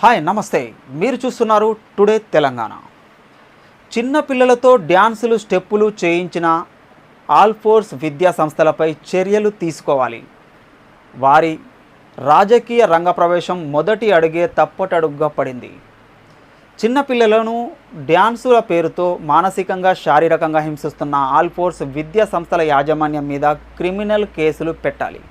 Hi నమస్తే. మీరు చూస్తున్నారు టుడే తెలంగాణ. చిన్న పిల్లలతో డ్యాన్సులు స్టెప్పులు చేయించిన ఆల్ఫోర్స్ విద్యా సంస్థలపై చర్యలు తీసుకోవాలి. వారి రాజకీయ రంగ ప్రవేశం మొదటి అడుగే తప్పటడుగ్గా పడింది. చిన్నపిల్లలను డ్యాన్సుల పేరుతో మానసికంగా శారీరకంగా హింసిస్తున్న ఆల్ఫోర్స్ విద్యా సంస్థల యాజమాన్యం మీద క్రిమినల్ కేసులు పెట్టాలి.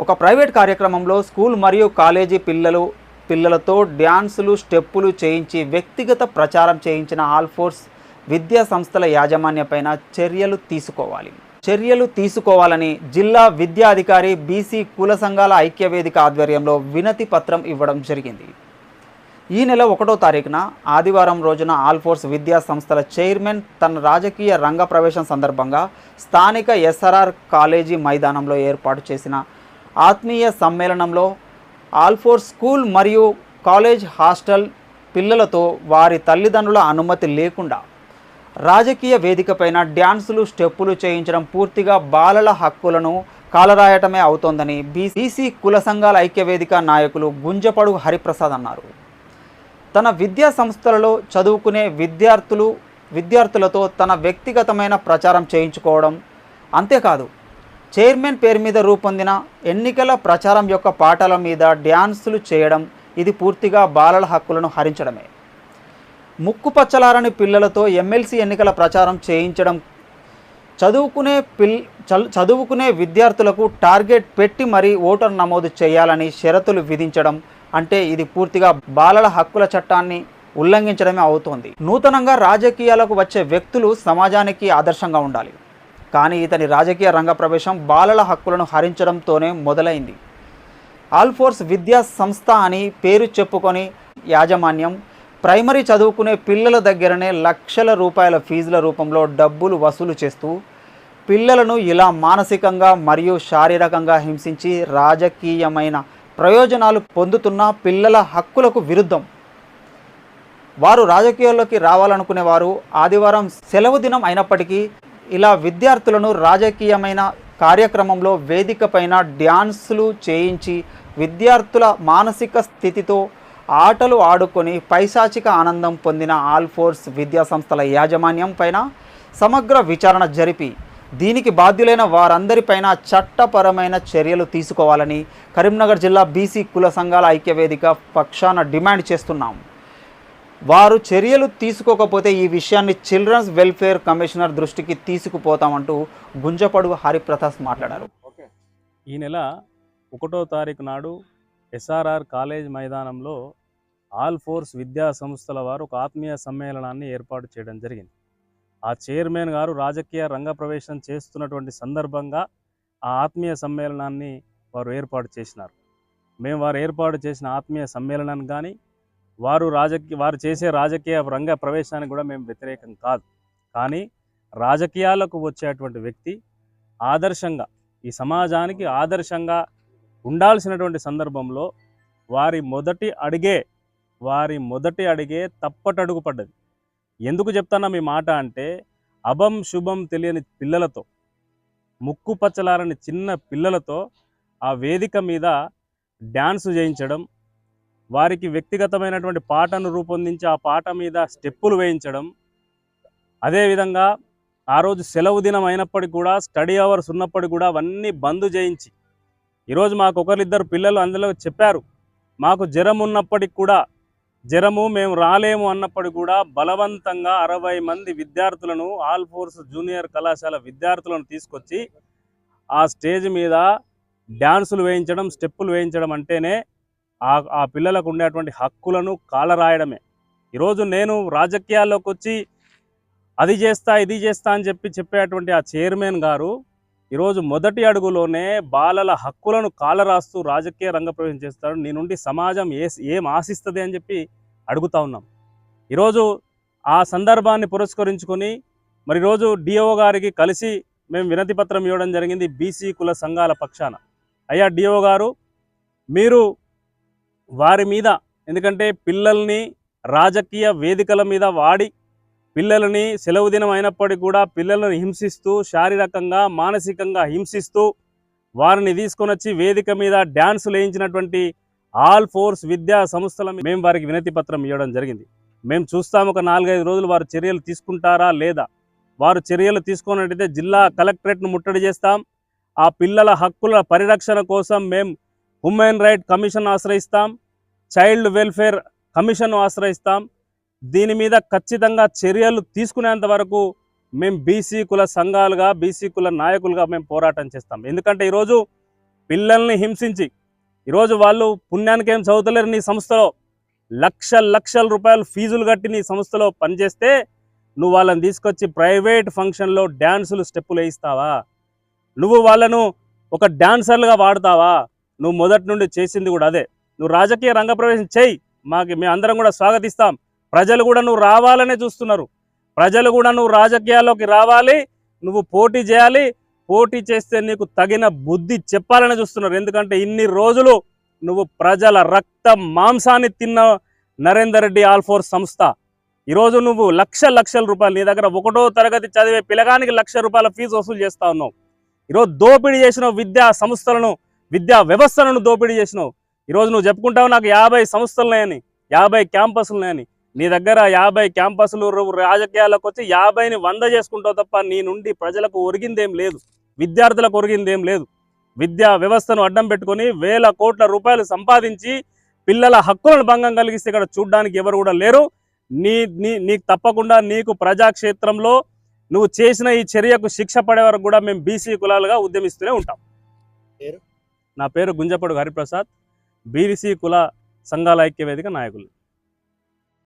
ఒక ప్రైవేట్ కార్యక్రమంలో స్కూల్ మరియు కాలేజీ పిల్లలు పిల్లలతో డ్యాన్సులు స్టెప్పులు చేయించి వ్యక్తిగత ప్రచారం చేయించిన ఆల్ఫోర్స్ విద్యా సంస్థల యాజమాన్యపైన చర్యలు తీసుకోవాలి. చర్యలు తీసుకోవాలని జిల్లా విద్యాధికారి బీసీ కుల సంఘాల ఐక్యవేదిక ఆధ్వర్యంలో వినతి పత్రం ఇవ్వడం జరిగింది. ఈ నెల ఒకటో తారీఖున ఆదివారం రోజున ఆల్ఫోర్స్ విద్యా సంస్థల చైర్మన్ తన రాజకీయ రంగ ప్రవేశం సందర్భంగా స్థానిక ఎస్ఆర్ఆర్ కాలేజీ మైదానంలో ఏర్పాటు చేసిన ఆత్మీయ సమ్మేళనంలో ఆల్ఫోర్ స్కూల్ మరియు కాలేజ్ హాస్టల్ పిల్లలతో వారి తల్లిదండ్రుల అనుమతి లేకుండా రాజకీయ వేదికపైన డ్యాన్సులు స్టెప్పులు చేయించడం పూర్తిగా బాలల హక్కులను కాలరాయటమే అవుతోందని బీసీసీ కుల సంఘాల ఐక్యవేదిక నాయకులు గుంజపడు హరిప్రసాద్ అన్నారు. తన విద్యా సంస్థలలో చదువుకునే విద్యార్థులు విద్యార్థులతో తన వ్యక్తిగతమైన ప్రచారం చేయించుకోవడం అంతేకాదు చైర్మన్ పేరు మీద రూపొందిన ఎన్నికల ప్రచారం యొక్క పాటల మీద డ్యాన్సులు చేయడం ఇది పూర్తిగా బాలల హక్కులను హరించడమే. ముక్కు పచ్చలారని పిల్లలతో ఎమ్మెల్సీ ఎన్నికల ప్రచారం చేయించడం చదువుకునే పిల్ చల్- చదువుకునే విద్యార్థులకు టార్గెట్ పెట్టి మరీ ఓటర్ నమోదు చేయాలని షరతులు విధించడం అంటే ఇది పూర్తిగా బాలల హక్కుల చట్టాన్ని ఉల్లంఘించడమే అవుతోంది. నూతనంగా రాజకీయాలకు వచ్చే వ్యక్తులు సమాజానికి ఆదర్శంగా ఉండాలి. కానీ ఇతని రాజకీయ రంగ ప్రవేశం బాలల హక్కులను హరించడంతోనే మొదలైంది. ఆల్ఫోర్స్ విద్యా సంస్థ అని పేరు చెప్పుకొని యాజమాన్యం ప్రైమరీ చదువుకునే పిల్లల దగ్గరనే లక్షల రూపాయల ఫీజుల రూపంలో డబ్బులు వసూలు చేస్తూ పిల్లలను ఇలా మానసికంగా మరియు శారీరకంగా హింసించి రాజకీయమైన ప్రయోజనాలు పొందుతున్న పిల్లల హక్కులకు విరుద్ధం. వారు రాజకీయాల్లోకి రావాలనుకునేవారు ఆదివారం సెలవు దినం అయినప్పటికీ ఇలా విద్యార్థులను రాజకీయమైన కార్యక్రమంలో వేదిక పైన డ్యాన్సులు చేయించి విద్యార్థుల మానసిక స్థితితో ఆటలు ఆడుకొని పైశాచిక ఆనందం పొందిన ఆల్ఫోర్స్ విద్యా సంస్థల యాజమాన్యం పైన సమగ్ర విచారణ జరిపి దీనికి బాధ్యులైన వారందరిపైన చట్టపరమైన చర్యలు తీసుకోవాలని కరీంనగర్ జిల్లా బీసీ కుల సంఘాల ఐక్యవేదిక పక్షాన డిమాండ్ చేస్తున్నాం. వారు చర్యలు తీసుకోకపోతే ఈ విషయాన్ని చిల్డ్రన్స్ వెల్ఫేర్ కమిషనర్ దృష్టికి తీసుకుపోతామంటూ గుంజపడుగు హరిప్రసాద్ మాట్లాడారు. ఈ నెల ఒకటో తారీఖు నాడు ఎస్ఆర్ఆర్ కాలేజ్ మైదానంలో ఆల్ ఫోర్స్ విద్యా సంస్థల వారు ఒక ఆత్మీయ సమ్మేళనాన్ని ఏర్పాటు చేయడం జరిగింది. ఆ చైర్మన్ గారు రాజకీయ రంగ ప్రవేశం చేస్తున్నటువంటి సందర్భంగా ఆ ఆత్మీయ సమ్మేళనాన్ని వారు ఏర్పాటు చేసినారు. మేము వారు ఏర్పాటు చేసిన ఆత్మీయ సమ్మేళనాన్ని కానీ వారు రాజకీయ వారు చేసే రాజకీయ రంగ ప్రవేశానికి కూడా మేము వ్యతిరేకం కాదు. కానీ రాజకీయాలకు వచ్చేటువంటి వ్యక్తి ఆదర్శంగా ఈ సమాజానికి ఆదర్శంగా ఉండాల్సినటువంటి సందర్భంలో వారి మొదటి అడిగే వారి మొదటి అడిగే తప్పటడుగు పడ్డది. ఎందుకు చెప్తానా మీ మాట అంటే అభం శుభం తెలియని పిల్లలతో ముక్కు పచ్చలారని చిన్న పిల్లలతో ఆ వేదిక మీద డ్యాన్స్ చేయించడం వారికి వ్యక్తిగతమైనటువంటి పాటను రూపొందించి ఆ పాట మీద స్టెప్పులు వేయించడం. అదేవిధంగా ఆ రోజు సెలవు దినం అయినప్పటికీ కూడా స్టడీ అవర్స్ ఉన్నప్పటికీ కూడా అవన్నీ బంద్ చేయించి ఈరోజు మాకు ఒకరిద్దరు పిల్లలు అందులో చెప్పారు. మాకు జ్వరం ఉన్నప్పటికి కూడా జ్వరము మేము రాలేము అన్నప్పటికీ కూడా బలవంతంగా అరవై మంది విద్యార్థులను ఆల్ ఫోర్స్ జూనియర్ కళాశాల విద్యార్థులను తీసుకొచ్చి ఆ స్టేజ్ మీద డ్యాన్సులు వేయించడం స్టెప్పులు వేయించడం అంటేనే ఆ ఆ పిల్లలకు ఉండేటువంటి హక్కులను కాలరాయడమే. ఈరోజు నేను రాజకీయాల్లోకి వచ్చి అది చేస్తా ఇది చేస్తా అని చెప్పి చెప్పేటువంటి ఆ చైర్మన్ గారు ఈరోజు మొదటి అడుగులోనే బాలల హక్కులను కాలరాస్తూ రాజకీయ రంగ ప్రవేశం చేస్తారు నీ నుండి సమాజం ఏ ఏం ఆశిస్తుంది అని చెప్పి అడుగుతా ఉన్నాం. ఈరోజు ఆ సందర్భాన్ని పురస్కరించుకొని మరి ఈరోజు డిఓ గారికి కలిసి మేము వినతి పత్రం ఇవ్వడం జరిగింది బీసీ కుల సంఘాల పక్షాన. అయ్యా డిఓ గారు మీరు వారి మీద ఎందుకంటే పిల్లల్ని రాజకీయ వేదికల మీద వాడి పిల్లలని సెలవు దినం అయినప్పటికీ కూడా పిల్లలను హింసిస్తూ శారీరకంగా మానసికంగా హింసిస్తూ వారిని తీసుకొని వచ్చి వేదిక మీద డ్యాన్సులు వేయించినటువంటి ఆల్ ఫోర్స్ విద్యా సంస్థల మేము వారికి వినతి పత్రం ఇవ్వడం జరిగింది. మేము చూస్తాం ఒక నాలుగైదు రోజులు వారు చర్యలు తీసుకుంటారా లేదా? వారు చర్యలు తీసుకున్నట్టయితే జిల్లా కలెక్టరేట్ను ముట్టడి చేస్తాం. ఆ పిల్లల హక్కుల పరిరక్షణ కోసం మేము హ్యూమన్ రైట్ కమిషన్ ఆశ్రయిస్తాం చైల్డ్ వెల్ఫేర్ కమిషన్ ఆశ్రయిస్తాం. దీని మీద ఖచ్చితంగా చర్యలు తీసుకునేంత వరకు మేము బీసీ కుల సంఘాలుగా బీసీ కుల నాయకులుగా మేము పోరాటం చేస్తాం. ఎందుకంటే ఈరోజు పిల్లల్ని హింసించి ఈరోజు వాళ్ళు పుణ్యానికి ఏం చదువుతలేరు నీ సంస్థలో. లక్ష లక్షల రూపాయలు ఫీజులు కట్టి నీ సంస్థలో పనిచేస్తే నువ్వు వాళ్ళని తీసుకొచ్చి ప్రైవేట్ ఫంక్షన్లో డ్యాన్సులు స్టెప్పులు వేయిస్తావా? నువ్వు వాళ్ళను ఒక డ్యాన్సర్లుగా వాడతావా? నువ్వు మొదటి నుండి చేసింది కూడా అదే. నువ్వు రాజకీయ రంగప్రవేశం చేయి. మాకు మేము అందరం కూడా స్వాగతిస్తాం. ప్రజలు కూడా నువ్వు రావాలనే చూస్తున్నారు. ప్రజలు కూడా నువ్వు రాజకీయాల్లోకి రావాలి. నువ్వు పోటీ చేయాలి. పోటీ చేస్తే నీకు తగిన బుద్ధి చెప్పాలని చూస్తున్నారు. ఎందుకంటే ఇన్ని రోజులు నువ్వు ప్రజల రక్త మాంసాన్ని తిన్న నరేందర్ రెడ్డి ఆల్ఫోర్ సంస్థ. ఈరోజు నువ్వు లక్ష లక్షల రూపాయలు నీ దగ్గర ఒకటో తరగతి చదివే పిల్లగానికి లక్ష రూపాయల ఫీజు వసూలు చేస్తా ఉన్నావు. ఈరోజు దోపిడీ చేసిన విద్యా సంస్థలను విద్యా వ్యవస్థలను దోపిడీ చేసినావు. ఈరోజు నువ్వు చెప్పుకుంటావు నాకు యాభై సంస్థలున్నాయని యాభై క్యాంపస్లున్నాయని. నీ దగ్గర యాభై క్యాంపస్లు రాజకీయాలకు వచ్చి యాభైని వంద చేసుకుంటావు తప్ప నీ నుండి ప్రజలకు ఒరిగిందేం లేదు. విద్యార్థులకు ఒరిగిందేం లేదు. విద్యా వ్యవస్థను అడ్డం పెట్టుకొని వేల కోట్ల రూపాయలు సంపాదించి పిల్లల హక్కులను భంగం కలిగిస్తే ఇక్కడ చూడ్డానికి ఎవరు కూడా లేరు. నీ నీ నీకు తప్పకుండా నీకు ప్రజాక్షేత్రంలో నువ్వు చేసిన ఈ చర్యకు శిక్ష పడే వరకు కూడా మేము బీసీ కులాలుగా ఉద్యమిస్తూనే ఉంటాం. నా పేరు గుంజపడు హరిప్రసాద్ బీసీ కుల సంఘాల ఐక్య వేదిక నాయకులు.